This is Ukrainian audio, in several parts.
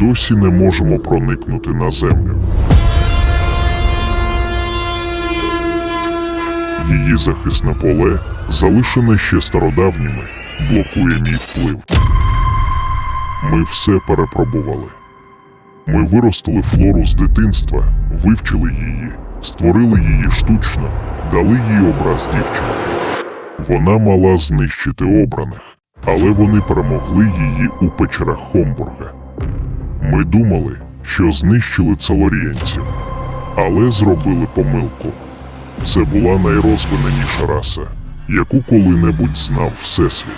досі не можемо проникнути на землю. Її захисне поле, залишене ще стародавніми, блокує мій вплив. Ми все перепробували. Ми виростили флору з дитинства, вивчили її, створили її штучно, дали їй образ дівчинки. Вона мала знищити обраних, але вони перемогли її у печерах Хомбурга. Ми думали, що знищили целорієнців, але зробили помилку. Це була найрозвиненіша раса, яку коли-небудь знав Всесвіт.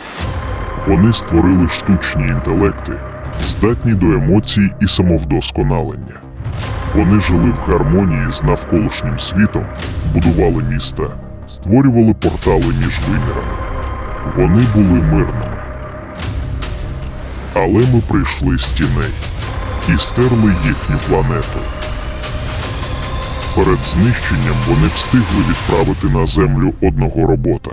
Вони створили штучні інтелекти, здатні до емоцій і самовдосконалення. Вони жили в гармонії з навколишнім світом, будували міста, створювали портали між вимірами. Вони були мирними. Але ми прийшли з тіней і стерли їхню планету. Перед знищенням вони встигли відправити на землю одного робота.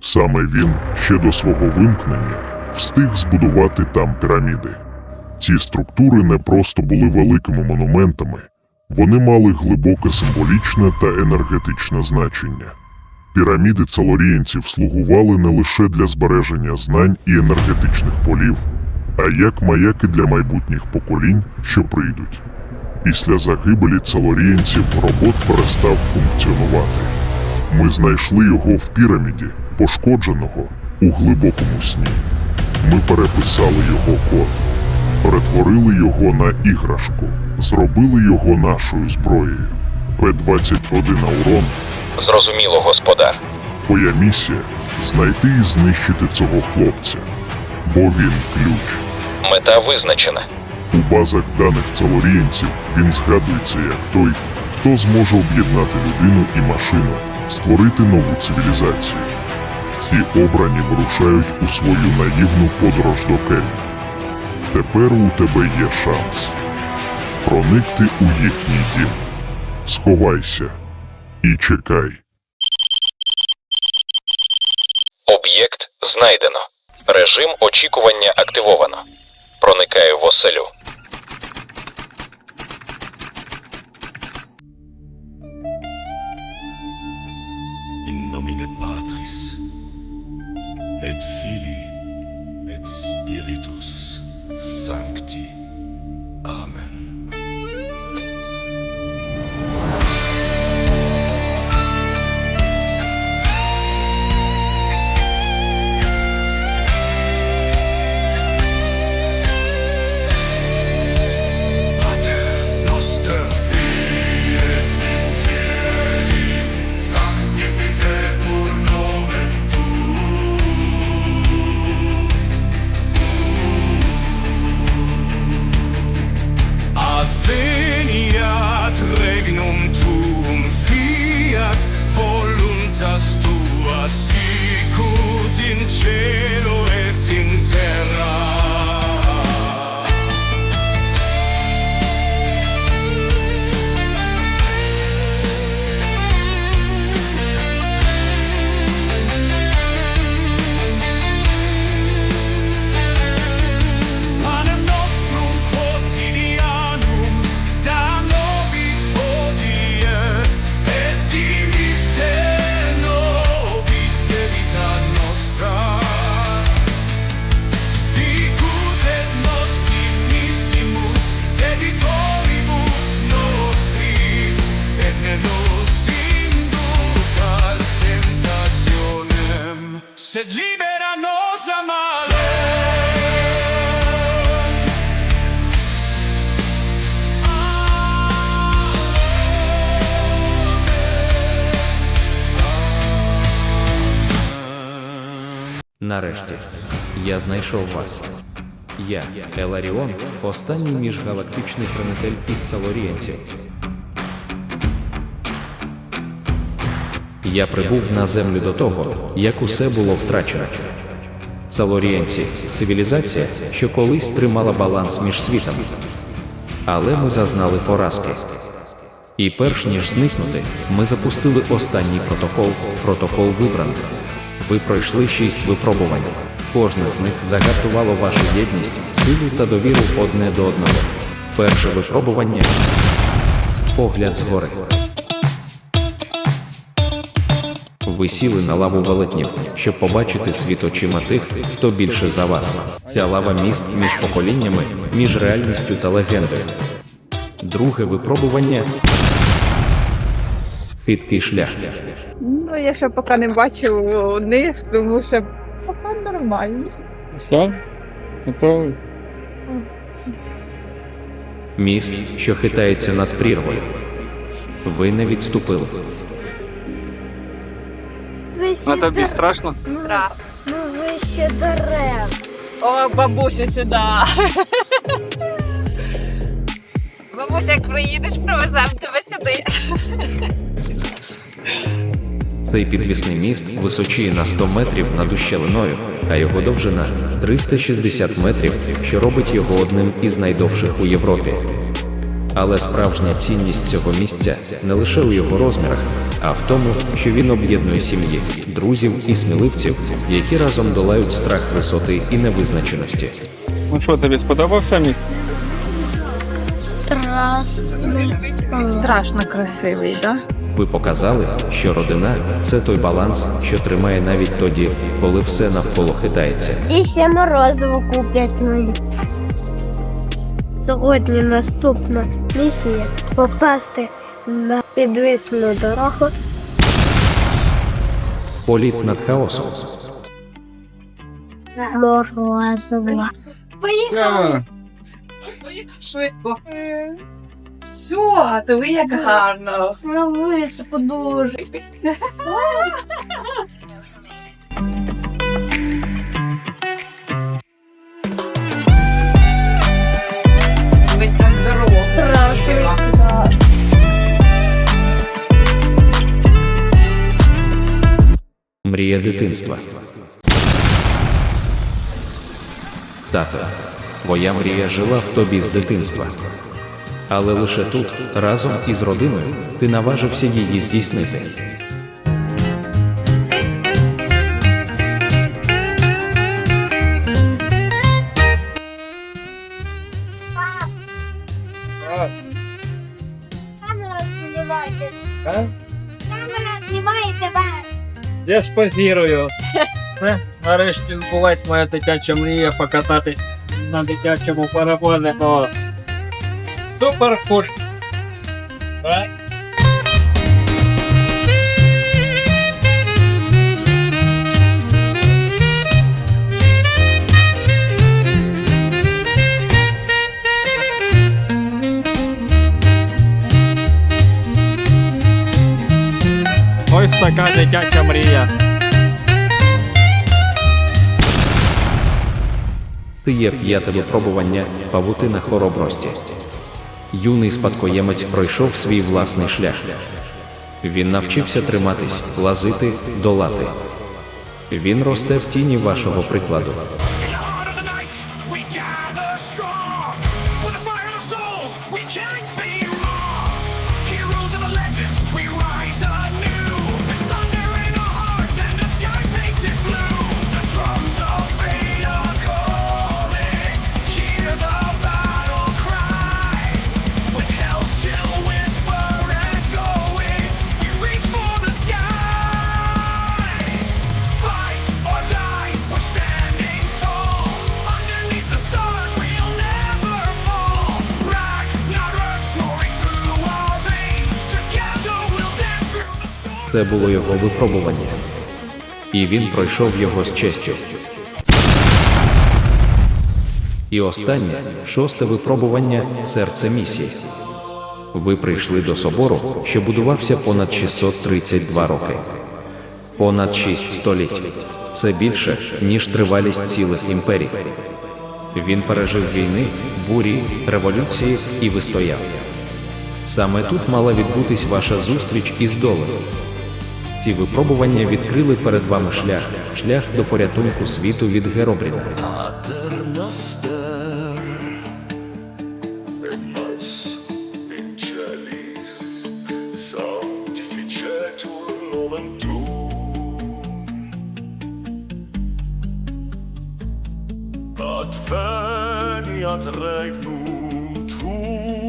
Саме він ще до свого вимкнення встиг збудувати там піраміди. Ці структури не просто були великими монументами, вони мали глибоке символічне та енергетичне значення. Піраміди целорієнців слугували не лише для збереження знань і енергетичних полів, а як маяки для майбутніх поколінь, що прийдуть. Після загибелі целорієнців робот перестав функціонувати. Ми знайшли його в піраміді, пошкодженого у глибокому сні. Ми переписали його код, перетворили його на іграшку, зробили його нашою зброєю. П-21 Аурон Зрозуміло, господар. Твоя місія знайти і знищити цього хлопця, бо він ключ. Мета визначена. У базах даних целорієнців він згадується як той, хто зможе об'єднати людину і машину, створити нову цивілізацію. Ці обрані вирушають у свою наївну подорож до Кельмі. Тепер у тебе є шанс проникти у їхній дім. Сховайся і чекай. Об'єкт знайдено. Режим очікування активовано. Проникаю в оселю. Нарешті, я знайшов вас. Я, Еларіон, останній міжгалактичний хранитель із Цалорієнців. Я прибув на землю до того, як усе було втрачено. Цалорієнці цивілізація, що колись тримала баланс між світами. Але ми зазнали поразки. І перш ніж зникнути, ми запустили останній протокол протокол вибраних. Ви пройшли шість випробувань. Кожне з них загартувало вашу єдність, силу та довіру одне до одного. Перше випробування погляд згори. Ви сіли на лаву велетнів, щоб побачити світ очима тих, хто більше за вас. Ця лава міст між поколіннями, між реальністю та легендою. Друге випробування хиткий шлях. Ну, я ще поки не бачу вниз, тому що поки нормально. Все? Готовий? Міст, що хитається над прірвою. Ви не відступили. А тобі страшно? Ну, вище дерев. О, бабуся сюди. Бабуся, як приїдеш, привеземо тебе сюди. Цей підвісний міст височіє на 100 метрів над ущелиною, а його довжина 360 метрів, що робить його одним із найдовших у Європі. Але справжня цінність цього місця не лише у його розмірах, а в тому, що він об'єднує сім'ї, друзів і сміливців, які разом долають страх висоти і невизначеності. Ну що, тобі сподобався міст? Страшно. Страшно красивий, так? Ви показали, що родина це той баланс, що тримає навіть тоді, коли все навколо хитається. Ті ще морозиво куплять мені. Сьогодні наступна місія попасти на підвісну дорогу. Політ над хаосом. Морозиво. Я. Швидко. Що, диви, як гарно. Високо дуже. Весь там дорогу. Страшно. Мрія дитинства. Тато, твоя мрія жила в тобі з дитинства. Але лише тут, разом із родиною, ти наважився її здійснити. Тебе. Я ж позірую. Це нарешті відбулась моя дитяча мрія покататись на дитячому параболі. Супер куль. Так? Ось така дитяча мрія. Ти є п'яте випробування павутина хоробрості. Юний спадкоємець пройшов свій власний шлях. Він навчився триматись, лазити, долати. Він росте в тіні вашого прикладу. We gather Це було його випробування. І він пройшов його з честю. І останнє, шосте випробування серце місії. Ви прийшли до собору, що будувався понад 632 роки. Понад 6 століть. Це більше, ніж тривалість цілих імперій. Він пережив війни, бурі, революції і вистояв. Саме тут мала відбутись ваша зустріч із долем. Ці випробування відкрили перед вами шлях, шлях до порятунку світу від Геробріна.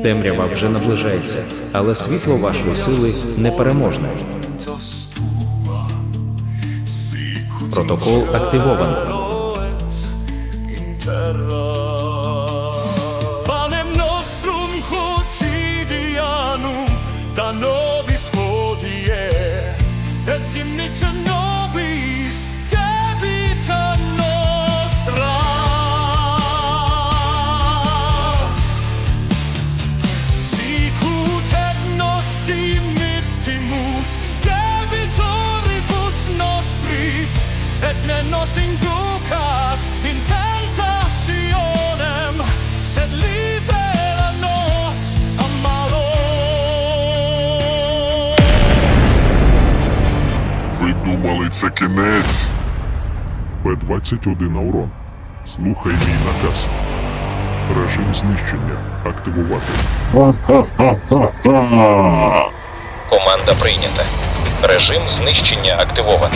Темрява вже наближається, але світло вашої сили непереможне. Протокол активовано. Panem nostrum quotidianum da nobis hodie et ne nos inducas in tentationem sed libera nos a malo Ви думали, це кінець? П-21 Аурон. Слухай мій наказ. Режим знищення активувати. Команда прийнята. Режим знищення активовано.